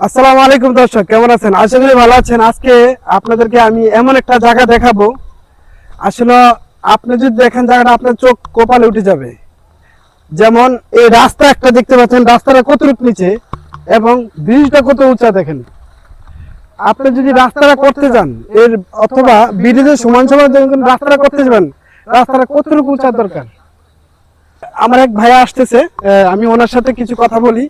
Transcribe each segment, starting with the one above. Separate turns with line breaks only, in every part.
আসসালামু আলাইকুম দর্শক, কেমন আছেন? আশা করি ভালো আছেন। আজকে আপনাদেরকে আমি এমন একটা জায়গা দেখাবো। আসলে আপনি যদি দেখেন জায়গাটা, আপনার চোখ কপালে উঠে যাবে। যেমন এই রাস্তা একটা দেখতে পাচ্ছেন, রাস্তাটা কত রূপ নিচে এবং ব্রিজটা কত উঁচা দেখেন। আপনি যদি রাস্তাটা করতে যান, এর অথবা ব্রিজের সমান সমান রাস্তাটা করতে যাবেন, রাস্তাটা কতটুকু উঁচা দরকার? আমার এক ভাইয়া আসতেছে আমি ওনার সাথে কিছু কথা বলি।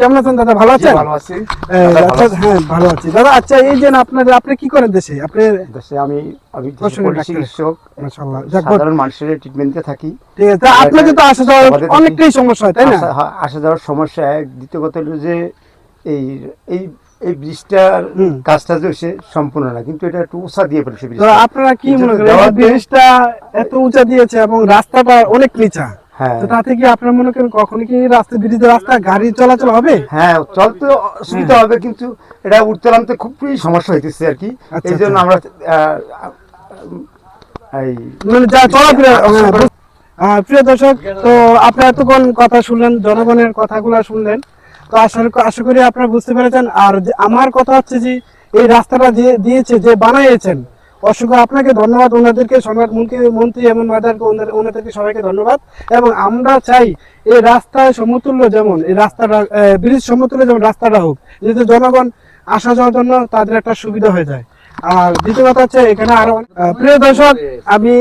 কেমন আছেন দাদা? ভালো আছেন?
ভালো আছি। দাদা,
আচ্ছা হ্যাঁ ভালো আছি। দাদা আচ্ছা এই যে আপনাদের আপনি কি করেন দেশে? আপনি
দেশে আমি আমি দেশে
পশুর
পল্লী
ডাক্তার।
চিকিৎসক
মাশাআল্লাহ।
সাধারণ মানুষের ট্রিটমেন্টে থাকি।
ঠিক আছে তা তো আসা যাওয়ার অনেকটাই সমস্যা হয় তাই না?
আসা- যাওয়ার সমস্যা এক। দ্বিতীয় কথা হলো যে এই এই এই ব্রিজটার। কাজটা সম্পূর্ণ না। কিন্তু এটা একটু উষা দিয়ে ফেলছে
আপনারা কি মনে করেন ব্রিজটা এত উঁচা দিয়েছে এবং রাস্তাটা অনেক নিচা? তো তাতে কি আপনারা মনে করেন কখনো কি রাস্তা ব্রিজের রাস্তা গাড়ি চলাচল হবে?
হ্যাঁ চলতে অসুবিধা হবে কিন্তু এটা উঠতে নামতে খুবই সমস্যা হইতেছে আর কি।
আচ্ছা,
এই জন্য
আচ্ছা।
আমরা এই
মানে হ্যাঁ, প্রিয় দর্শক তো আপনারা এতক্ষণ কথা শুনলেন জনগণের কথাগুলো শুনলেন তো আশা আশা করি আপনারা বুঝতে পেরেছেন। আর আমার কথা হচ্ছে যে এই রাস্তাটা যে দিয়েছে যে বানাইয়েছেন অসংখ্য আপনাকে ধন্যবাদ, ওনাদেরকে সম্রাট মন্ত্রী মন্ত্রী এবং ওনাদেরকে ওনাদেরকে সবাইকে ধন্যবাদ। এবং আমরা চাই এই রাস্তায় সমতুল্য যেমন, এই রাস্তাটা ব্রিজ সমতুল্য যেমন রাস্তাটা হোক, যাতে জনগণ আসা যাওয়ার জন্য তাদের একটা সুবিধা হয়ে যায়। আর দ্বিতীয় কথা হচ্ছে, এখানে আরও প্রিয় দর্শক, আমি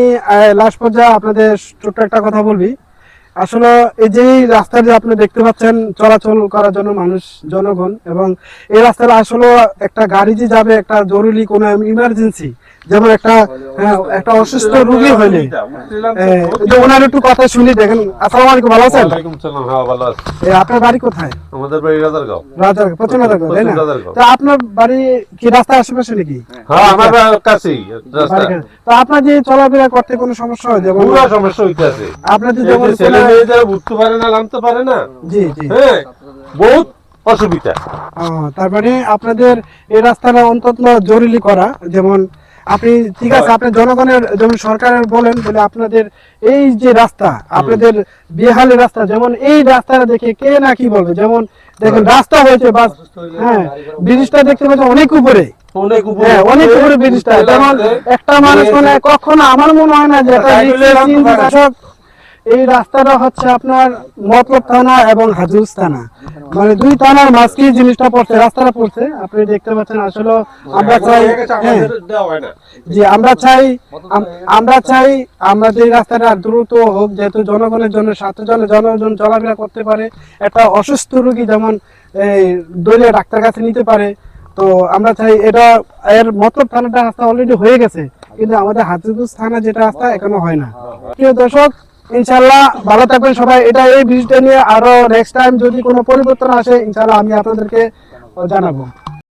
লাস্ট পর্যায়ে আপনাদের ছোট্ট একটা কথা বলবি। আসলে এই যে রাস্তা যে আপনি দেখতে পাচ্ছেন, চলাচল করার জন্য মানুষ, জনগণ, এবং এই রাস্তাটা আসলে একটা গাড়ি যে যাবে, একটা জরুরি কোনো ইমার্জেন্সি যেমন একটা হ্যাঁ, একটা অসুস্থ রোগী হইলে ওনার একটু কথা শুনি দেখেন আসসালামু আলাইকুম ভালো আছেন?
ওয়ালাইকুম সালাম হ্যাঁ ভালো আছি।
আপনার বাড়ি কোথায়?
আমাদের বাড়ি রাজারগাঁও।
রাজার পশ্চিম রাজার তাই না? তো আপনার বাড়ি কি রাস্তার আশেপাশে নাকি?
হ্যাঁ আমার কাছেই রাস্তা
তো আপনার যে চলাফেরা করতে কোনো সমস্যা হয়? যেমন
পুরো সমস্যা হইতে আছে
আপনাদের
এই
যেমন
যে ছেলে উঠতে পারে না নামতে পারে না
জি জি।
হ্যাঁ বহুত অসুবিধা।
ও, তার মানে আপনাদের এই রাস্তাটা অন্তত জরুরি করা যেমন আপনি ঠিক আছে আপনি জনগণের যেমন সরকারের বলেন বলে আপনাদের এই যে রাস্তা আপনাদের বিহালের রাস্তা যেমন এই রাস্তাটা দেখে কে না কি বলবে? যেমন দেখেন রাস্তা হয়েছে বাস হ্যাঁ ব্রিজটা দেখতে পাচ্ছেন অনেক উপরে।
অনেক উপরে।
হ্যাঁ অনেক উপরে ব্রিজটা। যেমন একটা মানুষ মানে কখনো আমার মনে হয় না যে একটা এই রাস্তাটা হচ্ছে আপনার মতলব থানা এবং হাজুস থানা। মানে দুই থানার মাঝকে জিনিসটা পড়ছে, রাস্তাটা পড়ছে। আপনি দেখতে পাচ্ছেন আসলে আমরা চাই হ্যাঁ। জি, আমরা চাই আমরা চাই আমাদের এই রাস্তাটা দ্রুত হোক, যেহেতু জনগণের জন্য সাথে জন জনগণ চলাফেরা করতে পারে। একটা অসুস্থ রোগী যেমন এই দলীয় ডাক্তার কাছে নিতে পারে। তো আমরা চাই এটা এর মতলব থানাটা রাস্তা অলরেডি হয়ে গেছে। কিন্তু আমাদের হাজিরপুর থানা যেটা রাস্তা, এখনও হয় না। প্রিয় দর্শক ইনশাল্লাহ ভালো থাকবেন সবাই। এটা এই ভিজিটটা নিয়ে আরও নেক্সট টাইম যদি কোনো পরিবর্তন আসে ইনশাল্লাহ আমি আপনাদেরকে জানাব।